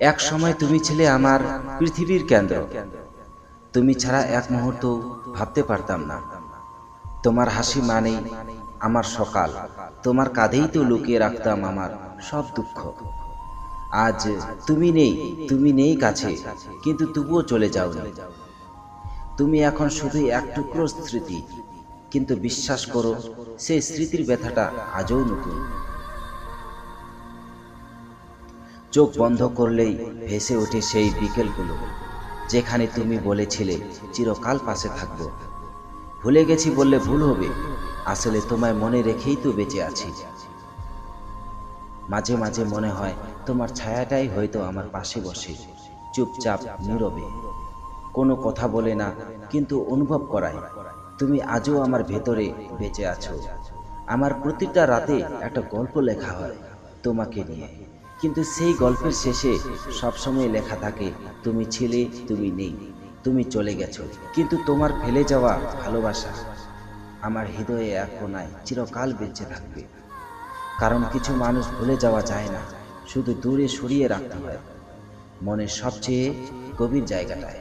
এক সময় তুমি ছিলে আমার পৃথিবীর কেন্দ্র। তুমি ছাড়া এক মুহূর্ত ভাবতে পারতাম না। তোমার হাসি মানেই আমার সকাল। তোমার কাঁধেই তো লুকিয়ে রাখতাম আমার সব দুঃখ। আজ তুমি নেই তুমি নেই কাছে, কিন্তু তবুও চলে যাও তুমি এখন শুধুই এক টুকরো স্মৃতি, কিন্তু বিশ্বাস করো, সেই স্মৃতির ব্যথাটা আজও নতুন। চোখ বন্ধ করলেই ভেসে ওঠে সেই বিকেলগুলো, যেখানে তুমি বলেছিলে চিরকাল পাশে থাকব। ভুলে গেছি বললে ভুল হবে, আসলে তোমায় মনে রেখেই তো বেঁচে আছি। মাঝে মাঝে মনে হয় তোমার ছায়াটাই হয়তো আমার পাশে বসে, চুপচাপ, নীরবে। কোনো কথা বলে না, কিন্তু অনুভব করায়, তুমি আজও আমার ভেতরে বেঁচে আছো। আমার প্রতিটা রাতে একটা গল্প লেখা হয় তোমাকে নিয়ে। কিন্তু সেই গল্পের শেষে সবসময় লেখা থাকে, তুমি ছিলে, তুমি নেই, তুমি চলে গেছো, কিন্তু তোমার ফেলে যাওয়া ভালোবাসা আমার হৃদয়ে এক কোনায় চিরকাল বেঁচে থাকবে। কারণ কিছু মানুষ ভুলে যাওয়া যায় না, শুধু দূরে সরিয়ে রাখতে হয় মনের সবচেয়ে গভীর জায়গাটায়।